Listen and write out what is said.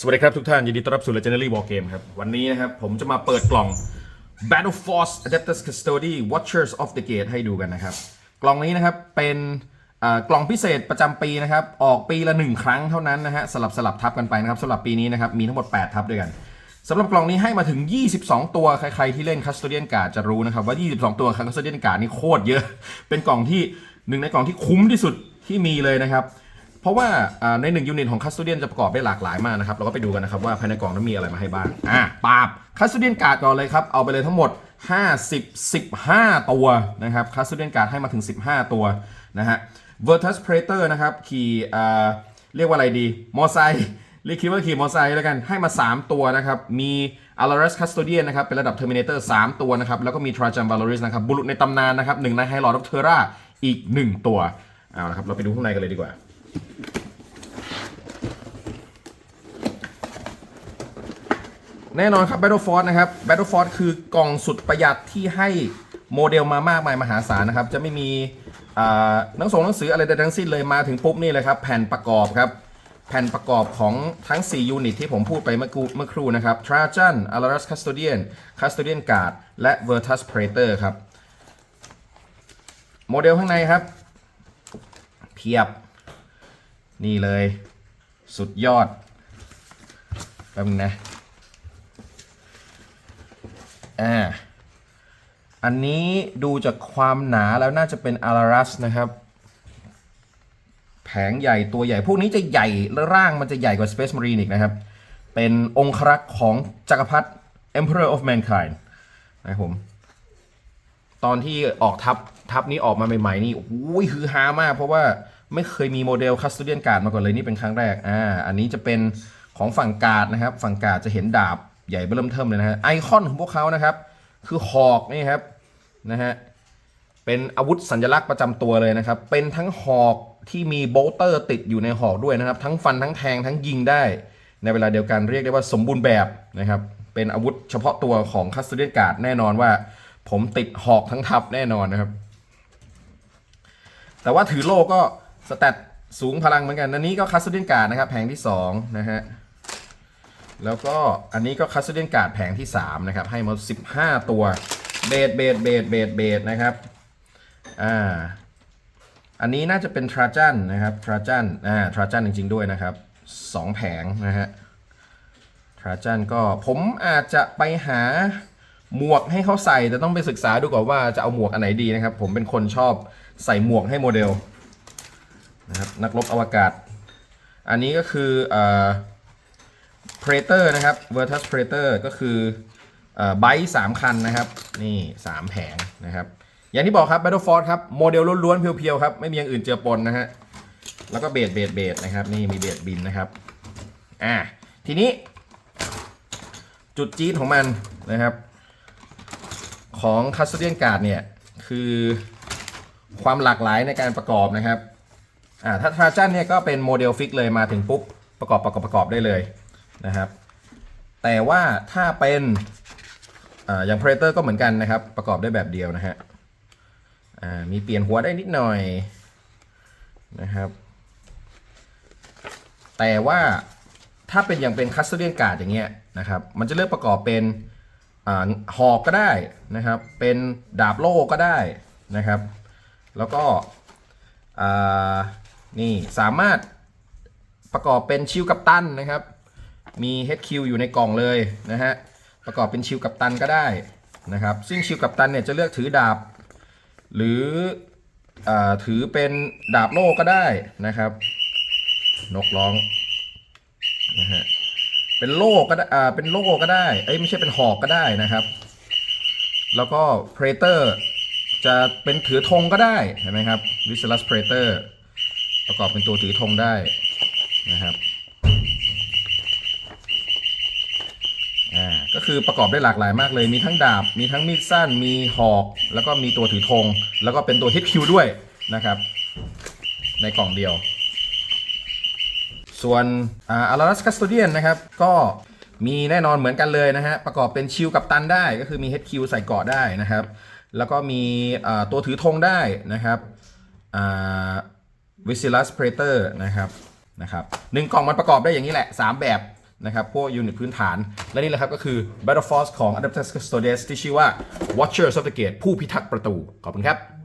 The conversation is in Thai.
สวัสดีครับทุกท่าน ยินดีต้อนรับสู่ Legendary War Game ครับ วันนี้นะครับ ผมจะมาเปิดกล่อง Battle Force Adeptus Custody Watchers of the Gate ให้ดูกันนะครับ กล่องนี้นะครับ เป็นกล่องพิเศษประจำปีนะครับ ออกปีละ 1 ครั้งเท่านั้นนะฮะ สลับสลับทับกันไปนะครับสำหรับปีนี้นะครับ มีทั้งหมด 8 ทับด้วยกันสำหรับกล่องนี้ให้มาถึง 22 ตัว ใคร ๆ ที่เล่น Custodian Card จะรู้นะครับว่า 22 ตัว Custodian Card นี่โคตรเยอะ เป็นกล่องที่หนึ่งในกล่องที่คุ้มที่สุดที่มีเลยนะครับ เพราะว่าในหนึ่งยูนิตของคัสตูเดียนจะประกอบได้หลากหลายมากนะครับ เราก็ไปดูกันนะครับว่าภายในกล่องนั้นมีอะไรมาให้บ้าง อะปาบคัสตูเดียนการ์ดก่อนเลยครับ เอาไปเลยทั้งหมด 50 15 ตัวนะครับคัสตูเดียนการ์ดให้มาถึง 15 ตัวนะฮะ Virtus Praetor นะครับขี่เรียกว่าอะไรดี มอไซค์เรียกคิดว่าขี่มอไซค์แล้วกันให้มา 3 ตัวนะครับ มี Alaris Custodian นะครับ เป็นระดับ Terminator 3ตัวนะครับ แล้วก็มี Trajan Valoris นะครับ บุรุษในตำนานนะครับหนึ่งใน High Lord of Terra อีก 1 ตัวเอาละครับ เราไปดูข้างในกันเลยดีกว่า แน่นอนครับ Battle Force นะครับ Battle Force คือกล่องสุดประหยัดที่ให้โมเดลมามากมายมหาศาลนะครับ จะไม่มีหนังส่งหนังสืออะไรใดทั้งสิ้นเลยมาถึงปุ๊บนี่เลยครับ แผ่นประกอบครับ แผ่นประกอบของทั้ง 4 ยูนิตที่ผมพูดไปเมื่อเมื่อครู่นะครับ Trajan Alaris Custodian Custodian Guard และ Virtus Praetor ครับ โมเดลข้างในครับ เพียบ นี่เลย สุดยอดแป๊บนึงนะ อ่าอันนี้ดูจากความหนาแล้วน่าจะเป็นอารารัสนะครับ แผงใหญ่ตัวใหญ่ พวกนี้จะใหญ่และร่างมันจะใหญ่กว่า Space Marine อีกนะครับ เป็นองครักษ์ของจักรพรรดิ Emperor of Mankind นะครับผม ตอนที่ออกทับทับนี้ออกมาใหม่ ๆ นี่โอ้ยฮือฮามาก เพราะว่าไม่เคยมีโมเดลคัสตูเดียนการ์ดมาก่อนเลย นี่เป็นครั้งแรกอ่าอันนี้จะเป็นของฝั่งการ์ดนะครับ ฝั่งการ์ดจะเห็นดาบ ใหญ่เบิ่มเทิมเลยนะฮะไอคอนของพวกเขานะครับ คือหอกนี่ครับนะฮะเป็นอาวุธสัญลักษณ์ประจำตัวเลยนะครับ เป็นทั้งหอกที่มีโบลเตอร์ติดอยู่ในหอกด้วยนะครับ ทั้งฟันทั้งแทงทั้งยิงได้ ในเวลาเดียวกันเรียกได้ว่าสมบูรณ์แบบนะครับเป็นอาวุธเฉพาะตัวของคัสตูเดียนการ์ดแน่นอนว่า ผมติดหอกทั้งทับแน่นอนนะครับ แต่ว่าถือโล่ก็สแตทสูงพลังเหมือนกันอันนี้ก็คัสตูเดียนการ์ดนะครับแผงที่2นะฮะ แล้วก็อันนี้ก็คัสตูเดียนการ์ดแผงที่ 3 นะครับ ให้มา 15 ตัวเบดเบดเบดเบดเบดนะครับอ่าอันนี้น่าจะเป็นทราจันนะครับทราจันอ่าทราจันจริง ๆ ด้วยนะครับ 2 แผงนะฮะทราจันก็ผมอาจจะไปหาหมวกให้เขาใส่ แต่ต้องไปศึกษาดูก่อนว่าจะเอาหมวกอันไหนดีนะครับ ผมเป็นคนชอบใส่หมวกให้โมเดลนะครับนักรบอวกาศ อันนี้ก็คือ เอ่อ Praetor นะครับ Virtus Praetor ก็คือไบค์สามคันนะครับ นี่3แผงนะครับ อย่างที่บอกครับ Battle Force ครับ โมเดลล้วนๆ เพียวๆ ครับ ไม่มีอย่างอื่นเจือปนนะฮะ แล้วก็เบสเบสเบสนะครับ นี่มีเบสบินนะครับ อ่า ทีนี้ จุดจี๊ดของมันนะครับ ของ Custodian Guard เนี่ย คือความหลากหลายในการประกอบนะครับ อ่า ถ้าทราจันเนี่ยก็เป็นโมเดลฟิกเลยมาถึงปุ๊บประกอบประกอบประกอบได้เลย นะครับ แต่ว่าถ้าเป็นออย่าง Predator ก็เหมือนกันนะครับ ประกอบได้แบบเดียวนะฮะมีเปลี่ยนหัวได้นิดหน่อยนะครับ แต่ว่าถ้าเป็นอย่างเป็นคัสเตอร์เลียนการ์ดอย่างเงี้ยนะครับ มันจะเลือกประกอบเป็นอหอกก็ได้นะครับ เป็นดาบโล่ก็ได้นะครับ แล้วก็นี่สามารถประกอบเป็นชิลกัปตันนะครับ มี HQ อยู่ในกล่องเลยนะฮะ ประกอบเป็นชิลกัปตันก็ได้นะครับ ซึ่งชิลกัปตันเนี่ยจะเลือกถือดาบ หรืออถือเป็นดาบโล่ก็ได้นะครับ นกร้องนะฮะ เป็นโล่ก็ได้อ่าเป็นโล่ก็ได้ เอ้ยไม่ใช่เป็นหอกก็ได้นะครับ แล้วก็ Praetor จะเป็นถือธงก็ได้เห็นไหมครับ v i s c e r u s Praetor ประกอบเป็นตัวถือธงได้นะครับ อ่า ก็ คือประกอบได้หลากหลายมากเลย มีทั้งดาบ มีทั้งมีดสั้น มีหอก แล้วก็มีตัวถือธง แล้วก็เป็นตัว HQ ด้วยนะครับ ในกล่องเดียว ส่วนอาอาราสคัสโตเดียนนะครับ ก็มีแน่นอนเหมือนกันเลยนะฮะ ประกอบเป็นชิลกับตันได้ ก็คือมี HQ ใส่เกาะได้นะครับ แล้วก็มีตัวถือธงได้นะครับวิซิลัสเพรเตอร์นะครับนะครับหนึ่งกล่องมันประกอบได้อย่างนี้แหละ 3 แบบ นะครับพวกยูนิตพื้นฐาน และนี่แหละครับก็คือ Battle Force ของ Adeptus Custodes ที่ชื่อว่า Watchers of the Gate ผู้พิทักษ์ประตู ขอบคุณครับ